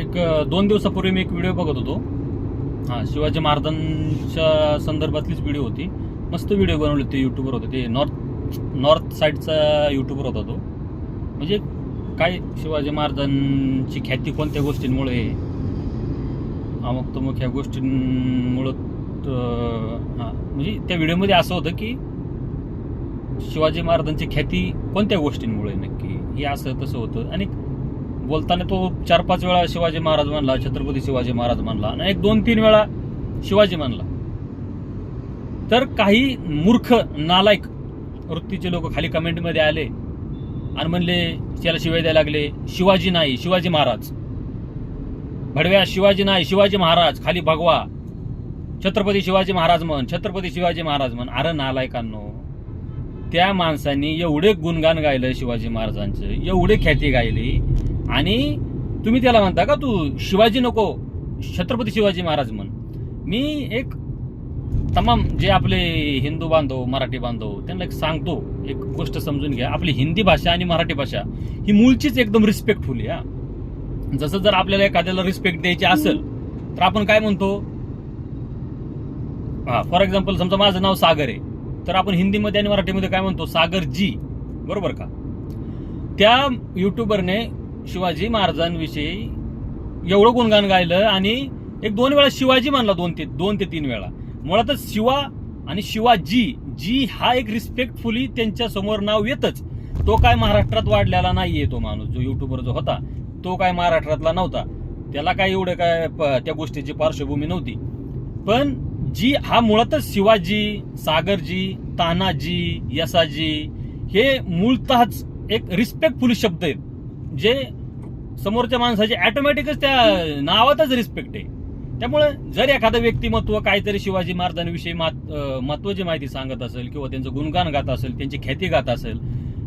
एक दोन दिवसापूर्वी मी एक व्हिडिओ बघत होतो. हां शिवाजी महाराजांच्या संदर्भातलीच व्हिडिओ होती. मस्त व्हिडिओ बनवले होते यूट्यूबवर होते. ते नॉर्थ नॉर्थ साईडचा यूट्यूबर होता तो. म्हणजे काय शिवाजी महाराजांची ख्याती कोणत्या गोष्टींमुळे? अमुक तमुक ह्या गोष्टींमुळं हां म्हणजे त्या व्हिडिओमध्ये असं होतं की शिवाजी महाराजांची ख्याती कोणत्या गोष्टींमुळे नक्की? हे असं तसं होतं. आणि बोलताना तो चार पाच वेळा शिवाजी महाराज म्हणला छत्रपती शिवाजी महाराज म्हणला आणि एक दोन तीन वेळा शिवाजी म्हणला. तर काही मूर्ख नालायक वृत्तीचे लोक खाली कमेंटमध्ये आले आणि म्हणले त्याला शिवाय द्यायला लागले. शिवाजी नाही शिवाजी महाराज. भडव्या शिवाजी नाही शिवाजी महाराज. खाली भगवा. छत्रपती शिवाजी महाराज म्हण. छत्रपती शिवाजी महाराज म्हण. अरे नालायकांनो त्या माणसांनी एवढे गुणगान गायलं शिवाजी महाराजांचं एवढे ख्याती गायली आणि तुम्ही त्याला म्हणता का तू शिवाजी नको छत्रपती शिवाजी महाराज म्हण. मी एक तमाम जे आपले हिंदू बांधव मराठी बांधव त्यांना एक सांगतो एक गोष्ट समजून घ्या. आपली हिंदी भाषा आणि मराठी भाषा ही मूळचीच एकदम रिस्पेक्टफुल आहे हा. जसं जर आपल्याला एखाद्याला रिस्पेक्ट द्यायची असेल तर आपण काय म्हणतो? हा फॉर एक्झाम्पल समजा माझं नाव सागर आहे तर आपण हिंदीमध्ये आणि मराठीमध्ये काय म्हणतो? सागर जी बरोबर का? त्या युट्यूबरने शिवाजी महाराजांविषयी एवढं गुणगान गायलं आणि एक दोन वेळा शिवाजी म्हणला दोन ते दोन ते तीन वेळा. मुळातच शिवा आणि शिवाजी जी हा एक रिस्पेक्टफुली त्यांच्यासमोर नाव येतच. तो काय महाराष्ट्रात वाढलेला नाहीये तो माणूस जो युट्यूबर जो होता तो काय महाराष्ट्रातला नव्हता. त्याला काय एवढं काय प- त्या गोष्टीची पार्श्वभूमी नव्हती. पण जी हा मुळातच शिवाजी सागरजी तानाजी यसाजी हे मूळतःच एक रिस्पेक्टफुल शब्द आहेत. जे समोरच्या माणसाची ॲटोमॅटिकच त्या नावातच रिस्पेक्ट आहे. त्यामुळे जर एखादं व्यक्तिमत्व काहीतरी शिवाजी महाराजांविषयी मात- महत्वाची माहिती सांगत असेल किंवा त्यांचं गुणगान गात असेल त्यांची ख्याती गात असेल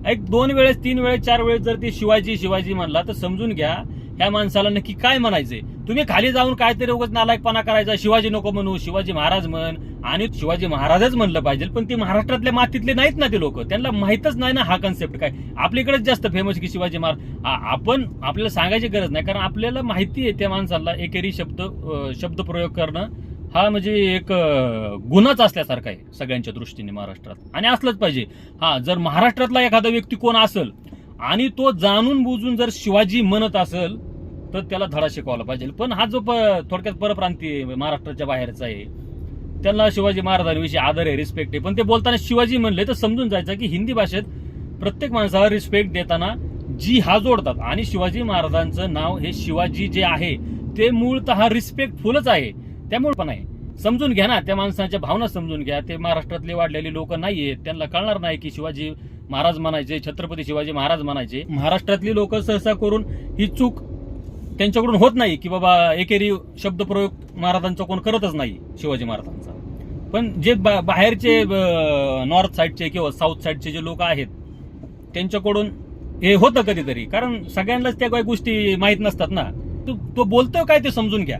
एक दोन वेळेस तीन वेळेस चार वेळेस जर ते शिवाजी शिवाजी म्हणला तर समजून घ्या ह्या माणसाला नक्की काय म्हणायचंय? तुम्ही खाली जाऊन काहीतरी उगाच नालायकपणा करायचा शिवाजी नको म्हणू शिवाजी महाराज म्हण. आणि शिवाजी महाराजच म्हणलं पाहिजे पण ते महाराष्ट्रातल्या मातीतले नाहीत ना ते लोक. त्यांना माहीतच नाही ना हा कन्सेप्ट काय. आपल्याकडेच जास्त फेमस की शिवाजी महाराज. आपण आपल्याला सांगायची गरज नाही कारण आपल्याला माहिती आहे त्या माणसाला एकेरी शब्द शब्द प्रयोग करणं हा म्हणजे एक गुणच गुन्हाच असल्यासारखा आहे सगळ्यांच्या दृष्टीने महाराष्ट्रात. आणि असलंच पाहिजे. हा जर महाराष्ट्रातला एखादा व्यक्ती कोण असेल आणि तो जाणून बुजून जर शिवाजी म्हणत असेल तर त्याला धडा शिकवायला पाहिजे. पण हा जो प- थोडक्यात परप्रांती महाराष्ट्राच्या बाहेरचा आहे त्यांना शिवाजी महाराजांविषयी आदर आहे रिस्पेक्ट आहे. पण ते बोलताना शिवाजी म्हणले तर समजून जायचं की हिंदी भाषेत प्रत्येक माणसाला रिस्पेक्ट देताना जी हा जोडतात. आणि शिवाजी महाराजांचं नाव हे शिवाजी जे आहे ते मूळतः रिस्पेक्टफुलच आहे. त्यामुळे पण आहे. समजून घ्या ना त्या माणसाच्या भावना समजून घ्या. ते महाराष्ट्रातले वाढलेले लोक नाहीयेत. त्यांना कळणार नाही की शिवाजी महाराज म्हणायचे छत्रपती शिवाजी महाराज म्हणायचे महाराष्ट्रातली लोक सहसा करून ही चूक त्यांच्याकडून होत नाही की बाबा एकेरी शब्दप्रयोग महाराजांचा कोण करतच नाही शिवाजी महाराजांचा. पण जे बा- बाहेरचे नॉर्थ साईडचे किंवा साऊथ साईडचे जे लोक आहेत त्यांच्याकडून हे होतं कधीतरी. कारण सगळ्यांनाच त्या काही गोष्टी माहीत नसतात ना. तो तो बोलतोय काय ते समजून घ्या.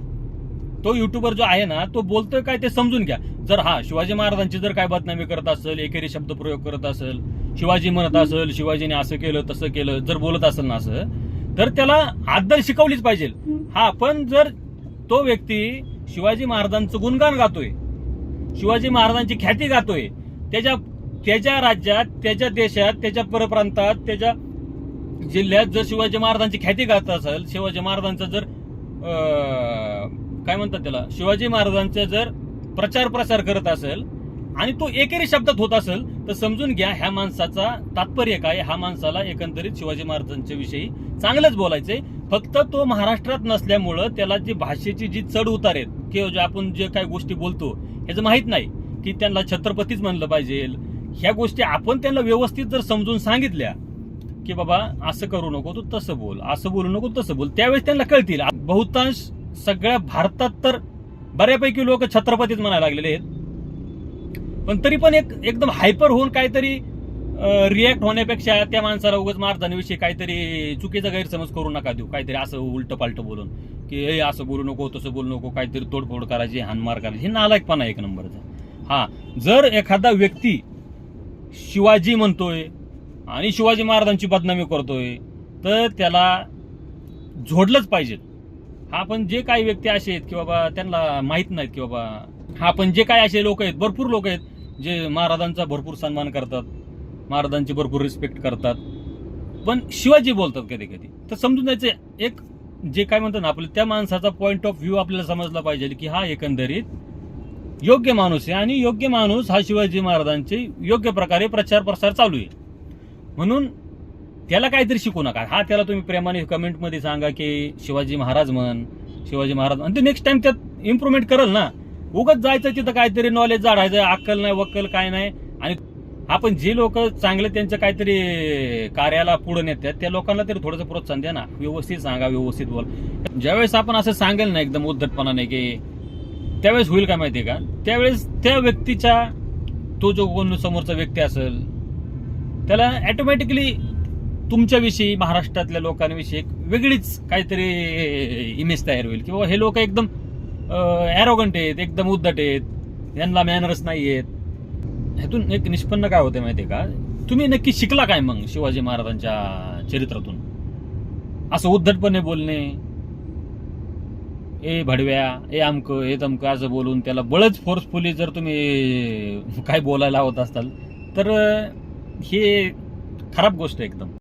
तो युट्यूबर जो आहे ना तो बोलतोय काय ते समजून घ्या. जर हा शिवाजी महाराजांची जर काय बदनामी करत असेल एकेरी शब्दप्रयोग करत असेल शिवाजी म्हणत असेल शिवाजीने असं केलं तसं केलं जर बोलत असेल ना असं तर त्याला आदर शिकवलीच पाहिजे. हा पण जर तो व्यक्ती शिवाजी महाराजांचं गुणगान गातोय शिवाजी महाराजांची ख्याती गातोय त्याच्या त्याच्या राज्यात त्याच्या देशात त्याच्या परप्रांतात त्याच्या जिल्ह्यात जर शिवाजी महाराजांची ख्याती गात असेल शिवाजी महाराजांचं जर काय म्हणतात त्याला शिवाजी महाराजांचा जर प्रचार प्रसार करत असेल आणि तो एकेरी शब्दात होत असेल तर समजून घ्या ह्या माणसाचा तात्पर्य काय? ह्या माणसाला एकंदरीत शिवाजी महाराजांच्या विषयी चांगलंच बोलायचंय. फक्त तो महाराष्ट्रात नसल्यामुळं त्याला जी भाषेची जी चढ उतार आहेत किंवा जे आपण जे काही गोष्टी बोलतो ह्याचं माहीत नाही की त्यांना छत्रपतीच म्हणलं पाहिजे. ह्या गोष्टी आपण त्यांना व्यवस्थित जर समजून सांगितल्या की बाबा असं करू नको तू तसं बोल असं बोलू नको तसं बोल त्यावेळेस त्यांना कळतील. बहुतांश सगळ्या भारतात तर बऱ्यापैकी लोक छत्रपतीच म्हणायला लागलेले आहेत. पण तरी पण एक एकदम हायपर होऊन काहीतरी रिॲक्ट होण्यापेक्षा त्या माणसाला उगाच महाराजांविषयी काहीतरी चुकीचा गैरसमज करू नका देऊ. काहीतरी असं उलट पालट बोलून की हे असं बोलू नको तसं बोलू नको काहीतरी तोडफोड करायची हानमार करायची. हे नालायकपणा एक नंबरचा. हा जर एखादा व्यक्ती शिवाजी म्हणतोय आणि शिवाजी महाराजांची बदनामी करतोय तर त्याला झोडलंच पाहिजे हा पण जे काही व्यक्ती असे आहेत की बाबा त्यांना माहीत नाहीत की बाबा हा पण जे काही असे लोक आहेत भरपूर लोक आहेत जे महाराजांचा भरपूर सन्मान करतात महाराजांची भरपूर रिस्पेक्ट करतात. पण शिवाजी बोलतात कधी कधी. तर समजून जायचं एक जे काय म्हणतात ना आपलं त्या माणसाचा पॉईंट ऑफ व्ह्यू आपल्याला समजला पाहिजे की हा एकंदरीत योग्य माणूस आहे आणि योग्य माणूस हा शिवाजी महाराजांचे योग्य प्रकारे प्रचार प्रसार चालू आहे. म्हणून त्याला काहीतरी शिकू नका. हा त्याला तुम्ही प्रेमाने कमेंटमध्ये सांगा की शिवाजी महाराज म्हण शिवाजी महाराज आणि ते नेक्स्ट टाइम त्यात इम्प्रुव्हमेंट करेल ना. उगत जायचं तिथं काहीतरी नॉलेज जाडायचं अक्कल नाही वक्कल काय नाही. आणि आपण जे लोक चांगले त्यांच्या काहीतरी कार्याला पुढे नेतात त्या लोकांना तरी थोडंसं प्रोत्साहन द्या ना. व्यवस्थित सांगा व्यवस्थित बोल. ज्यावेळेस आपण असं सांगेल ना एकदम उद्धटपणाने की त्यावेळेस होईल का माहिती का? त्यावेळेस त्या व्यक्तीच्या तो जो कोण समोरचा व्यक्ती असेल त्याला ऑटोमॅटिकली तुमच्याविषयी महाराष्ट्रातल्या लोकांविषयी एक वेगळीच काहीतरी इमेज तयार होईल. किंवा हे लोक एकदम ॲरोगंट आहेत एकदम उद्धट आहेत यांना मॅनर्स नाही आहेत ह्यातून एक निष्पन्न काय होते माहितीये का? तुम्ही नक्की शिकला काय मग शिवाजी महाराजांच्या चरित्रातून? असं उद्धटपणे बोलणे? ए भडव्या ए अमक ए तमक असं बोलून त्याला बळच फोर्सफुली जर तुम्ही काय बोलायला होत असाल तर हे खराब गोष्ट एकदम.